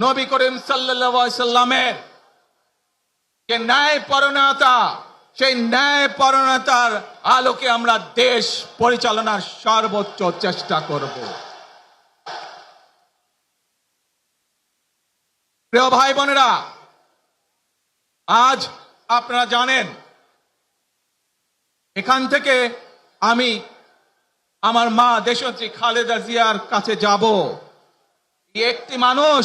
নবী করিম সাল্লামের যে ন্যায় পরণতা সেই ন্যায় পরণতার আলোকে আমরা দেশ পরিচালনার সর্বোচ্চ চেষ্টা করব। প্রিয় ভাই বোনেরা, আজ আপনারা জানেন, এখান থেকে আমি আমার মা দেশনেত্রী খালেদা জিয়ার কাছে যাব। একটি মানুষ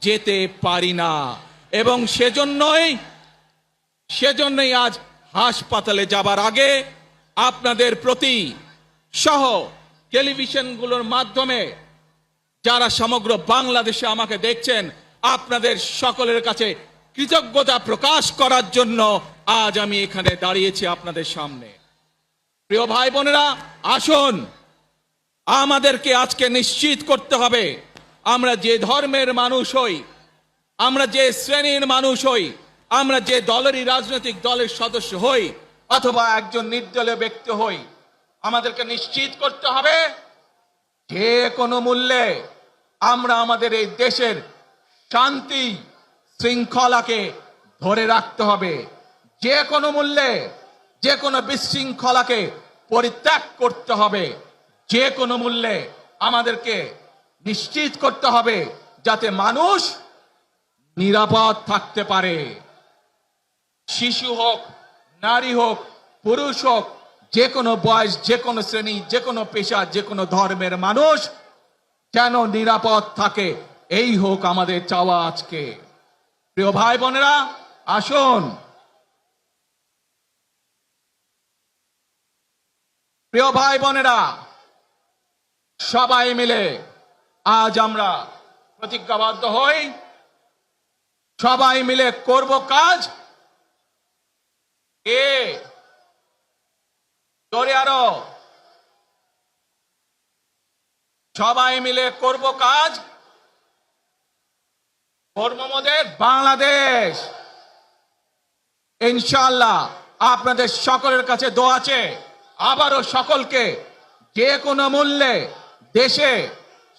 যেতে পারি না। এবং সেজন্যই সেজন্যই আজ হাসপাতালে যাবার আগে আপনাদের প্রতি সহ টেলিভিশনগুলোর মাধ্যমে যারা সমগ্র বাংলাদেশে আমাকে দেখছেন, আপনাদের সকলের কাছে কৃতজ্ঞতা প্রকাশ করার জন্য আজ আমি এখানে দাঁড়িয়েছি আপনাদের সামনে। প্রিয় ভাই বোনেরা, আসুন, আমাদেরকে আজকে নিশ্চিত করতে হবে আমরা যে ধর্মের মানুষ হই, আমরা যে শ্রেণির মানুষ হই, আমরা যে দলেরই রাজনৈতিক দলের সদস্য হই, অথবা একজন নির্দলীয় ব্যক্তি হই, আমাদেরকে নিশ্চিত করতে হবে যে কোনো মূল্যে আমরা আমাদের এই দেশের শান্তি শৃঙ্খলাকে ধরে রাখতে হবে। যে কোনো মূল্যে, যে কোনো বিশৃঙ্খলাকে পরিত্যাগ করতে হবে। যে কোনো মূল্যে আমাদেরকে নিশ্চিত করতে হবে যাতে মানুষ নিরাপদ থাকতে পারে। শিশু হোক, নারী হোক, পুরুষ হোক যে কোনো বয়স যে কোনো শ্রেণি যে কোনো পেশা যে কোনো ধর্মের মানুষ যেন নিরাপদ থাকে। এই হোক আমাদের চাওয়া আজকে। প্রিয় ভাই বোনেরা, আসুন। প্রিয় ভাই বোনেরা, সবাই মিলে আজ আমরা প্রতিজ্ঞাবদ্ধ হই। সবাই মিলে করব কাজ। এ জোরে আরও। সবাই মিলে করব কাজ। কর্মমদের বাংলাদেশ। ইনশাল্লাহ আপনাদের সকলের কাছে দোয়া আছে আবারও সকলকে যে কোনো মূল্যে দেশে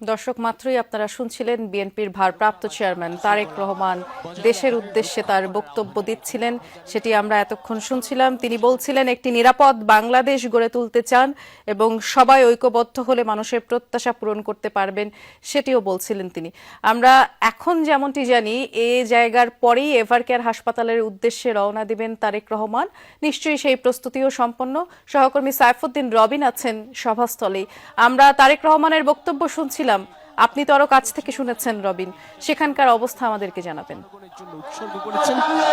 দর্শক মাত্রই আপনারা শুনছিলেন বিএনপির ভারপ্রাপ্ত চেয়ারম্যান তারেক রহমান দেশের উদ্দেশ্যে তার বক্তব্য দিচ্ছিলেন, সেটি আমরা এতক্ষণ শুনছিলাম। তিনি বলছিলেন, একটি নিরাপদ বাংলাদেশ গড়ে তুলতে চান এবং সবাই ঐক্যবদ্ধ হলে মানুষের প্রত্যাশা পূরণ করতে পারবেন, সেটিও বলছিলেন তিনি। আমরা এখন যেমনটি জানি, এ জায়গার পরেই এভারকেয়ার হাসপাতালের উদ্দেশ্যে রওনা দিবেন তারেক রহমান। নিশ্চয়ই সেই প্রস্তুতিও সম্পন্ন। সহকর্মী সাইফুদ্দিন রবিন আছেন সভাস্থলেই। আমরা তারেক রহমানের বক্তব্য শুনছিলাম। আপনি তো আরও কাছ থেকে শুনেছেন, রবিন। সেখানকার অবস্থা আমাদেরকে জানাবেন।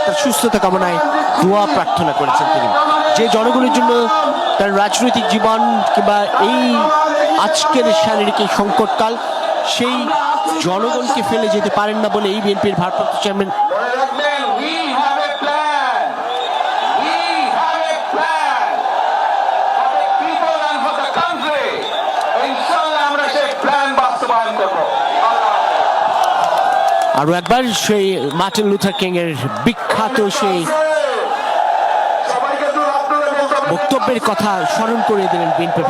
তার সুস্থতা কামনায় দোয়া প্রার্থনা করেছেন তিনি। যে জনগণের জন্য তার রাজনৈতিক জীবন কিংবা এই আজকের শারীরিক এই সংকটকাল, সেই জনগণকে ফেলে যেতে পারেন না বলে এই বিএনপির ভারপ্রাপ্ত চেয়ারম্যান আরও একবার সেই মার্টিন লুথার কিং এর বিখ্যাত সেই বক্তব্যের কথা স্মরণ করে দিলেন বিএনপি